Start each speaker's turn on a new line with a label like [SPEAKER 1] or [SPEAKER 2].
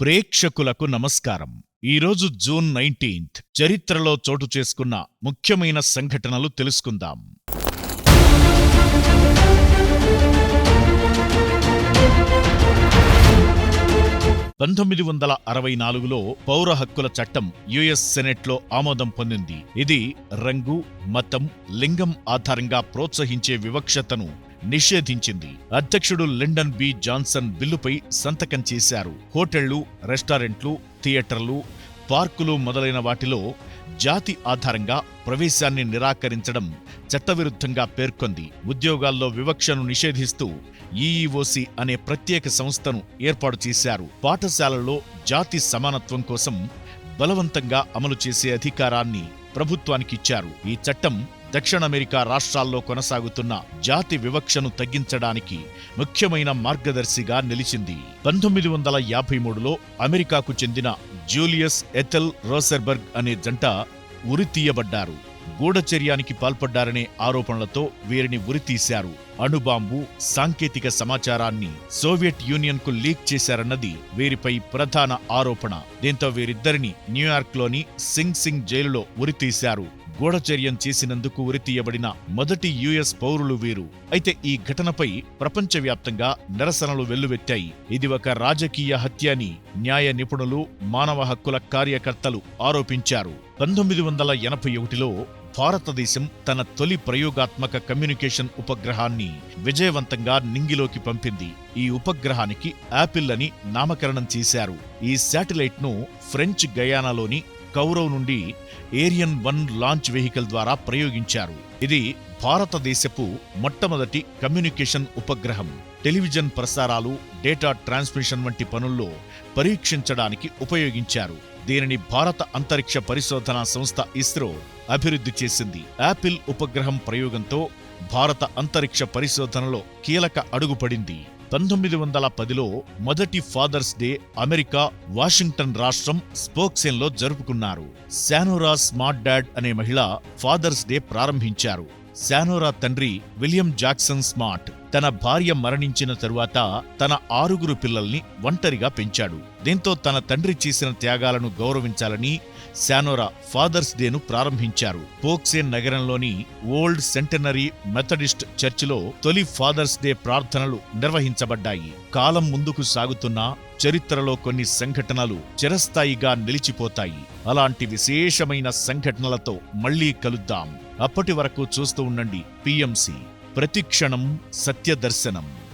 [SPEAKER 1] ప్రేక్షకులకు నమస్కారం. ఈరోజు జూన్ నైన్టీన్త్. చరిత్రలో చోటు చేసుకున్న ముఖ్యమైన సంఘటనలు తెలుసుకుందాం. పంతొమ్మిది వందల అరవై నాలుగులో పౌర హక్కుల చట్టం యుఎస్ సెనెట్లో ఆమోదం పొందింది. ఇది రంగు మతం లింగం ఆధారంగా ప్రోత్సహించే వివక్షతను నిషేధించింది. అధ్యక్షుడు లిండన్ బి. జాన్సన్ బిల్లుపై సంతకం చేశారు. హోటళ్ళు రెస్టారెంట్లు థియేటర్లు పార్కులు మొదలైన వాటిలో జాతి ఆధారంగా ప్రవేశాన్ని నిరాకరించడం చట్టవిరుద్ధంగా పేర్కొంది. ఉద్యోగాల్లో వివక్షను నిషేధిస్తూ ఈఈఓసి అనే ప్రత్యేక సంస్థను ఏర్పాటు చేశారు. పాఠశాలల్లో జాతి సమానత్వం కోసం బలవంతంగా అమలు చేసే అధికారాన్ని ప్రభుత్వానికిచ్చారు. ఈ చట్టం దక్షిణ అమెరికా రాష్ట్రాల్లో కొనసాగుతున్న జాతి వివక్షను తగ్గించడానికి ముఖ్యమైన మార్గదర్శిగా నిలిచింది. పంతొమ్మిది వందల యాభై మూడులో అమెరికాకు చెందిన జూలియస్ ఎథెల్ రోసెర్బర్గ్ అనే జంట ఉరితీయబడ్డారు. గూఢచర్యానికి పాల్పడ్డారనే ఆరోపణలతో వీరిని ఉరితీశారు. అణుబాంబు సాంకేతిక సమాచారాన్ని సోవియట్ యూనియన్కు లీక్ చేశారన్నది వీరిపై ప్రధాన ఆరోపణ. దీంతో వీరిద్దరిని న్యూయార్క్లోని సింగ్ సింగ్ జైలులో ఉరితీశారు. గూఢచర్యం చేసినందుకు ఉరితీయబడిన మొదటి యుఎస్ పౌరులు వీరు. అయితే ఈ ఘటనపై ప్రపంచవ్యాప్తంగా నిరసనలు వెల్లువెత్తాయి. ఇది ఒక రాజకీయ హత్య అని న్యాయ నిపుణులు మానవ హక్కుల కార్యకర్తలు ఆరోపించారు. పంతొమ్మిది వందల ఎనభై ఒకటిలో భారతదేశం తన తొలి ప్రయోగాత్మక కమ్యూనికేషన్ ఉపగ్రహాన్ని విజయవంతంగా నింగిలోకి పంపింది. ఈ ఉపగ్రహానికి యాపిల్ అని నామకరణం చేశారు. ఈ శాటిలైట్ను ఫ్రెంచ్ గయానాలోని కౌరవ్ నుండి ఏరియన్ వన్ లాంచ్ వెహికల్ ద్వారా ప్రయోగించారు. ఇది భారతదేశపు మొట్టమొదటి కమ్యూనికేషన్ ఉపగ్రహం. టెలివిజన్ ప్రసారాలు డేటా ట్రాన్స్మిషన్ వంటి పనుల్లో పరీక్షించడానికి ఉపయోగించారు. దీనిని భారత అంతరిక్ష పరిశోధనా సంస్థ ఇస్రో అభివృద్ధి చేసింది. యాపిల్ ఉపగ్రహం ప్రయోగంతో భారత అంతరిక్ష పరిశోధనలో కీలక అడుగుపడింది పంతొమ్మిది వందల పదిలో మొదటి ఫాదర్స్ డే అమెరికా వాషింగ్టన్ రాష్ట్రం స్పోక్సెన్లో జరుపుకున్నారు. శానోరా స్మార్ట్ డాడ్ అనే మహిళ ఫాదర్స్ డే ప్రారంభించారు. శానోరా తండ్రి విలియం జాక్సన్ స్మార్ట్. తన భార్య మరణించిన తరువాత తన ఆరుగురు పిల్లల్ని ఒంటరిగా పెంచాడు. దీంతో తన తండ్రి చేసిన త్యాగాలను గౌరవించాలని శానోరా ఫాదర్స్ డేను ప్రారంభించారు. పోక్సేన్ నగరంలోని ఓల్డ్ సెంటనరీ మెథడిస్ట్ చర్చిలో తొలి ఫాదర్స్ డే ప్రార్థనలు నిర్వహించబడ్డాయి. కాలం ముందుకు సాగుతున్న చరిత్రలో కొన్ని సంఘటనలు చిరస్థాయిగా నిలిచిపోతాయి. అలాంటి విశేషమైన సంఘటనలతో మళ్ళీ కలుద్దాం. అప్పటి వరకు చూస్తూ ఉండండి. పిఎంసి ప్రతిక్షణం సత్యదర్శనం.